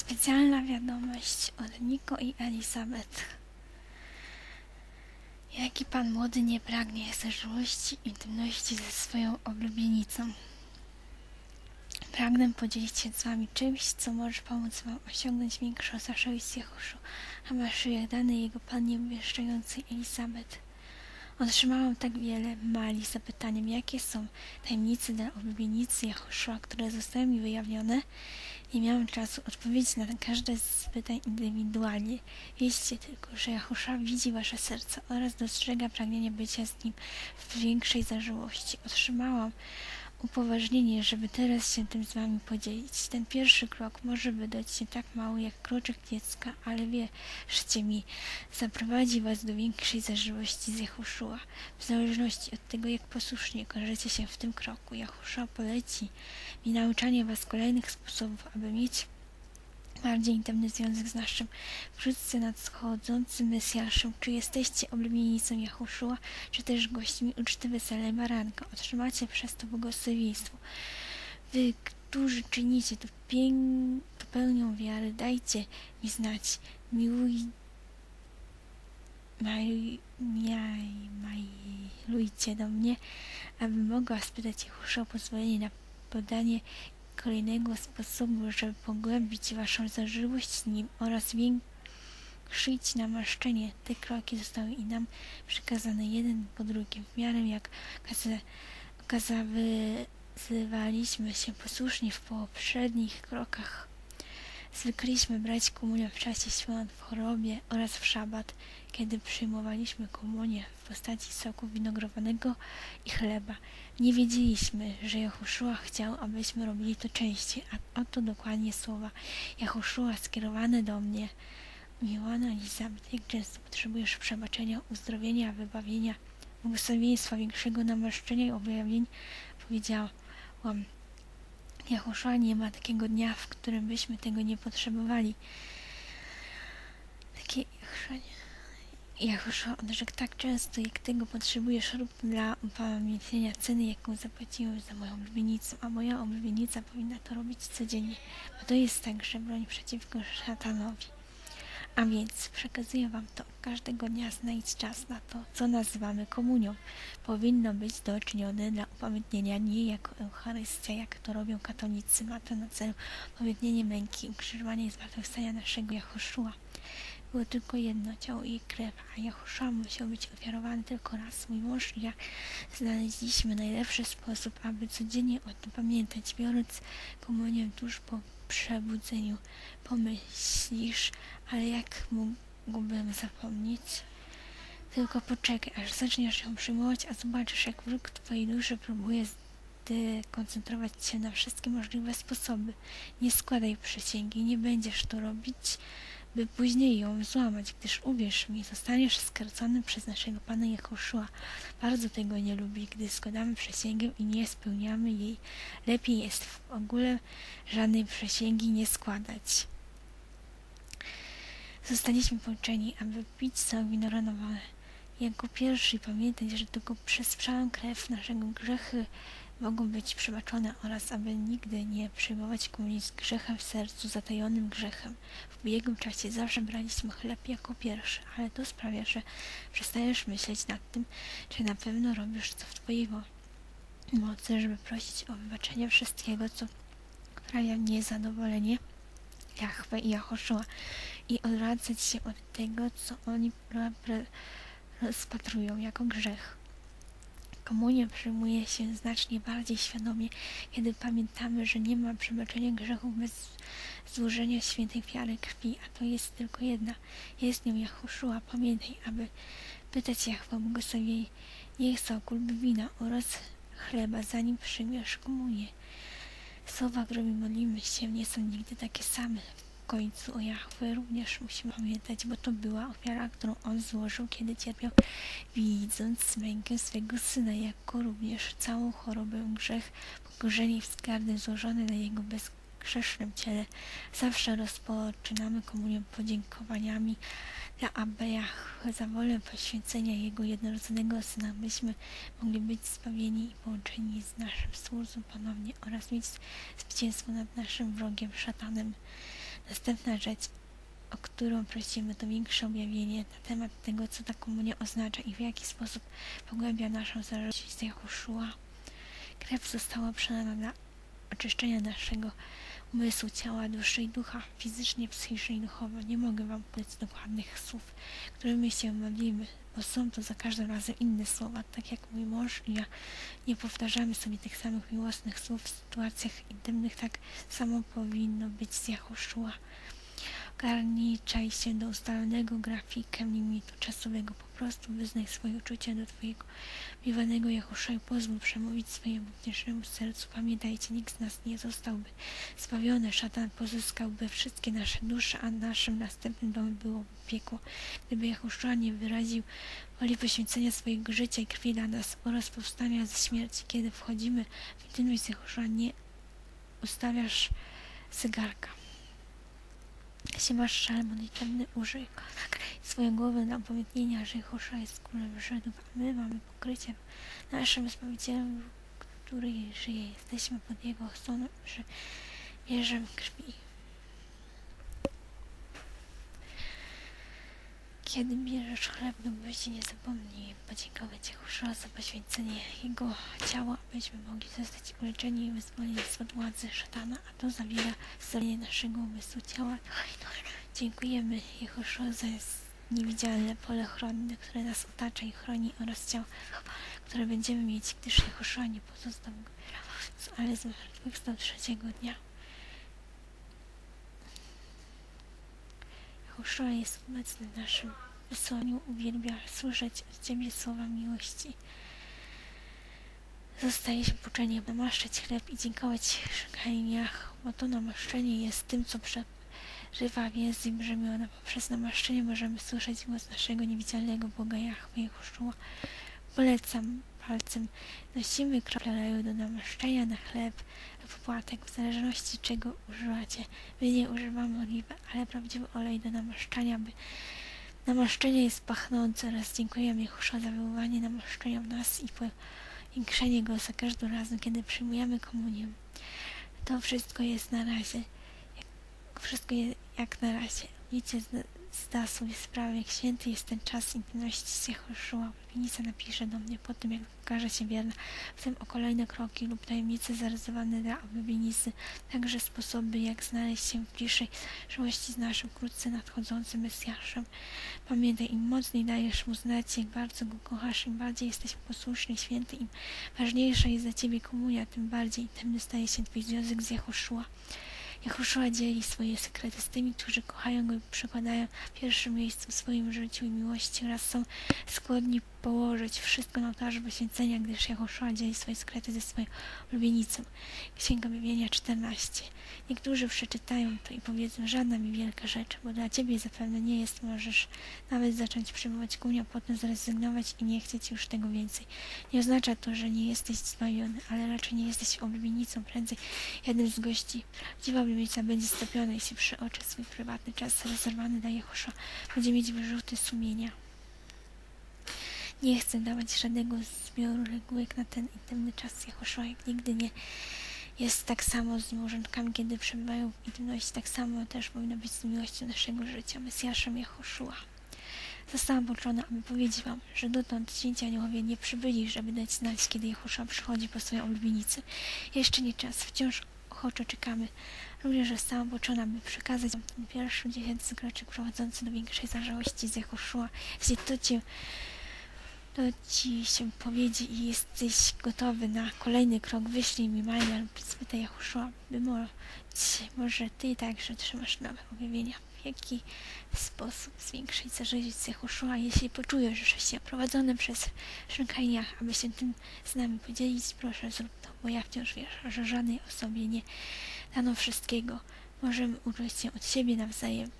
Specjalna wiadomość od Niko i Elizabeth. Jaki pan młody nie pragnie zażyłości i intymności ze swoją oblubienicą. Pragnę podzielić się z wami czymś, co może pomóc wam osiągnąć większą zaszość Jehuszu, a Maszyjach dany jego pannie umieszczającej Elizabeth. Otrzymałam tak wiele mali z zapytaniem, jakie są tajemnice dla oblubienicy Jahoszua, które zostały mi wyjawione. Nie miałam czasu odpowiedzieć na każde z pytań indywidualnie. Wiedzcie tylko, że Jahoszua widzi wasze serca oraz dostrzega pragnienie bycia z nim w większej zażyłości. Otrzymałam upoważnienie, żeby teraz się tym z wami podzielić. Ten pierwszy krok może wydać się tak mały jak kroczek dziecka, ale wierzcie mi, zaprowadzi was do większej zażyłości z Jahuszua. W zależności od tego, jak posłusznie okażecie się w tym kroku, Jahuszua poleci mi nauczanie was kolejnych sposobów, aby mieć bardziej intymny związek z naszym wkrótce nadchodzącym Mesjaszem. Czy jesteście oblubienicą Jahuszua, czy też gośćmi uczty wesele baranka? Otrzymacie przez to błogosławieństwo. Wy, którzy czynicie to, pię- to pełnią wiary, dajcie mi znać. Miłuj maj, maj, majlujcie do mnie, aby mogła spytać Jehusza o pozwolenie na podanie kolejnego sposobu, żeby pogłębić waszą zażyłość z nim oraz zwiększyć namaszczenie. Te kroki zostały i nam przekazane jeden po drugim, w miarę jak okazywaliśmy się posłuszni w poprzednich krokach. Zwykliśmy brać komunię w czasie świąt, w chorobie oraz w szabat, kiedy przyjmowaliśmy komunię w postaci soku winogrowanego i chleba. Nie wiedzieliśmy, że Jahuszua chciał, abyśmy robili to częściej, a oto dokładnie słowa Jahuszua skierowane do mnie. Miłana Elizabeth, jak często potrzebujesz przebaczenia, uzdrowienia, wybawienia, błogosławieństwa, większego namaszczenia i objawień, powiedziałam. Jahoszua nie ma takiego dnia, w którym byśmy tego nie potrzebowali. Takie Jahoszua odrzekł tak często, jak tego potrzebujesz, rób dla upamiętnienia ceny, jaką zapłaciłem za moją ulubienicę, a moja ulubienica powinna to robić codziennie, bo to jest także broń przeciwko szatanowi. A więc przekazuję Wam to. Każdego dnia znajdź czas na to, co nazywamy komunią. Powinno być to czynione dla upamiętnienia, nie jako Eucharystia, jak to robią katolicy. Ma to na celu upamiętnienie męki, ukrzyżowania i zmartwychwstania naszego Jahoszua. Było tylko jedno ciało i krew, a Jahoszua musiał być ofiarowany tylko raz. Mój mąż i ja znaleźliśmy najlepszy sposób, aby codziennie o tym pamiętać, biorąc komunię tuż po przebudzeniu. Pomyślisz, ale jak mógłbym zapomnieć? Tylko poczekaj, aż zaczniesz ją przyjmować, a zobaczysz, jak wróg twojej duszy próbuje dekoncentrować się na wszystkie możliwe sposoby. Nie składaj przysięgi, nie będziesz to robić by później ją złamać, gdyż uwierz mi, zostaniesz skarcony przez naszego Pana Jehoszua. Bardzo tego nie lubi, gdy składamy przysięgę i nie spełniamy jej. Lepiej jest w ogóle żadnej przysięgi nie składać. Zostaliśmy pouczeni, aby pić sok winogronowany jako pierwszy pamiętać, że tylko przez krew naszego grzechy mogą być przebaczone oraz aby nigdy nie przyjmować komunii z grzechem w sercu, zatajonym grzechem. W ubiegłym czasie zawsze braliśmy chleb jako pierwszy, ale to sprawia, że przestajesz myśleć nad tym, czy na pewno robisz co w twojej mocy, żeby prosić o wybaczenie wszystkiego, co sprawia niezadowolenie Jahwe i Jahoszua i odwracać się od tego, co oni rozpatrują jako grzech. Komunię przyjmuje się znacznie bardziej świadomie, kiedy pamiętamy, że nie ma przebaczenia grzechów bez złożenia świętej wiary krwi, a to jest tylko jedna. Jest nią Jahoszua. Pamiętaj, aby pytać Jahwe błogosławienie kulby wina oraz chleba, zanim przyjmiesz komunię. Słowa, którymi modlimy się, nie są nigdy takie same końcu o Jachwę również musimy pamiętać, bo to była ofiara, którą on złożył, kiedy cierpiał, widząc mękę swego syna, jako również całą chorobę, grzech, pokorzenie i wzgardy złożone na jego bezgrzesznym ciele. Zawsze rozpoczynamy komunię podziękowaniami dla Abeja za wolę poświęcenia Jego jednorodzonego Syna, byśmy mogli być zbawieni i połączeni z naszym Stwórcą ponownie oraz mieć zwycięstwo nad naszym wrogiem, szatanem. Następna rzecz, o którą prosimy, to większe objawienie na temat tego, co ta komunia oznacza i w jaki sposób pogłębia naszą zależność z Jahoszua. Krew została przelana dla oczyszczenia naszego umysłu, ciała, duszy i ducha, fizycznie, psychicznie i duchowo. Nie mogę Wam podać dokładnych słów, którymi się modlimy, bo są to za każdym razem inne słowa. Tak jak mój mąż i ja nie powtarzamy sobie tych samych miłosnych słów w sytuacjach intymnych, tak samo powinno być z Jahoszua. Ogarniczaj się do ustalonego grafikiem limitu czasowego. Po prostu wyznaj swoje uczucia do Twojego miłowanego Jahusza i pozwól przemówić swojemu wnętrznemu sercu. Pamiętajcie, nikt z nas nie zostałby zbawiony. Szatan pozyskałby wszystkie nasze dusze, a naszym następnym domem byłoby piekło. Gdyby Jahusza nie wyraził woli poświęcenia swojego życia i krwi dla nas oraz powstania ze śmierci, kiedy wchodzimy w intymność z Jahusza, nie ustawiasz zegarka jeśli masz szal modlitewny, użyj go. Nagraj swoją głowę dla upamiętnienia, że Jehosza jest królem Żydów, a my mamy pokryciem naszym Zbawicielem, który żyje. Jesteśmy pod Jego ochroną, że bierzemy krwi. Kiedy bierzesz chleb byści, nie zapomnij podziękować Jehosza za poświęcenie Jego ciała, abyśmy mogli zostać uleczeni i wyzwoleni spod władzy szatana, a to zawiera zdrowie naszego umysłu, ciała. Dziękujemy Jehosza za niewidzialne pole chronne, które nas otacza i chroni oraz ciało, które będziemy mieć, gdyż Jehosza nie pozostał ale zmartwychwstał trzeciego dnia. Jehoszua jest obecny w naszym wysłaniu, uwielbia słyszeć od Ciebie słowa miłości. Zostaliśmy poczęli namaszczać chleb i dziękować szukaniach, bo to namaszczenie jest tym, co przerywa więzy brzemiona. Poprzez namaszczenie możemy słyszeć głos naszego niewidzialnego Boga Jahwe Jehoszua. Polecam palcem. Nosimy krople oleju do namaszczenia na chleb lub płatek, w zależności czego używacie. My nie używamy oliwy, ale prawdziwy olej do namaszczenia, by namaszczenie jest pachnące oraz dziękujemy Jehusza za wywołanie namaszczenia w nas i powiększenie go za każdym razem, kiedy przyjmujemy komunię. To wszystko jest na razie. Wszystko jest jak na razie. Widzicie, zda sobie sprawę, jak święty jest ten czas intymności z Jehoszua. Winica napisze do mnie po tym, jak okaże się wierna, w tym o kolejne kroki lub tajemnice zarezerwowane dla oblubienisy, także sposoby, jak znaleźć się w bliższej żłości z naszym wkrótce nadchodzącym Mesjaszem. Pamiętaj, im mocniej dajesz mu znać, jak bardzo go kochasz, im bardziej jesteś posłuszny święty, im ważniejsza jest dla ciebie komunia, tym bardziej intymny staje się twój związek z Jehoszua. Jehoszua dzieli swoje sekrety z tymi, którzy kochają Go i przykładają pierwsze miejsce w swoim życiu i miłości oraz są skłonni położyć wszystko na ołtarzu poświęcenia, gdyż Jehoszua dzieli swoje sekrety ze swoją ulubienicą. Księga Objawienia 14. Niektórzy przeczytają to i powiedzą, żadna mi wielka rzecz, bo dla Ciebie zapewne nie jest, możesz nawet zacząć przyjmować kunię, a potem zrezygnować i nie chcieć już tego więcej. Nie oznacza to, że nie jesteś zbawiony, ale raczej nie jesteś oblubienicą, prędzej jednym z gości. Prawdziwa oblubienica będzie stopiona, jeśli przy oczy swój prywatny czas rezerwowany dla Jehoszua będzie mieć wyrzuty sumienia. Nie chcę dawać żadnego zbioru regułek na ten intymny czas Jehoszua, jak nigdy nie jest tak samo z małżonkami, kiedy przebywają w intymności, tak samo też powinno być z miłością naszego życia, Mesjaszem Jehoszua. Zostałam poczona, aby powiedzieć wam, że dotąd święci aniołowie nie przybyli, żeby dać znać, kiedy Jehoszua przychodzi po swoją ulubienicy. Jeszcze nie czas, wciąż ochoczo czekamy. Również zostałam poczona, by przekazać ten pierwszy dziesiętny kroczek prowadzący do większej zażałości z Jehoszua. Jeśli to to ci się powiedzie i jesteś gotowy na kolejny krok, wyślij mi maila lub spytaj Jahuszua, by może, może ty także trzymasz nowe objawienia. W jaki sposób zwiększyć zażyć Jahuszua, jeśli poczujesz, że się prowadzony przez Szynkajniach, aby się tym z nami podzielić, proszę zrób to, bo ja wciąż wierzę, że żadnej osobie nie dano wszystkiego. Możemy uczyć się od siebie nawzajem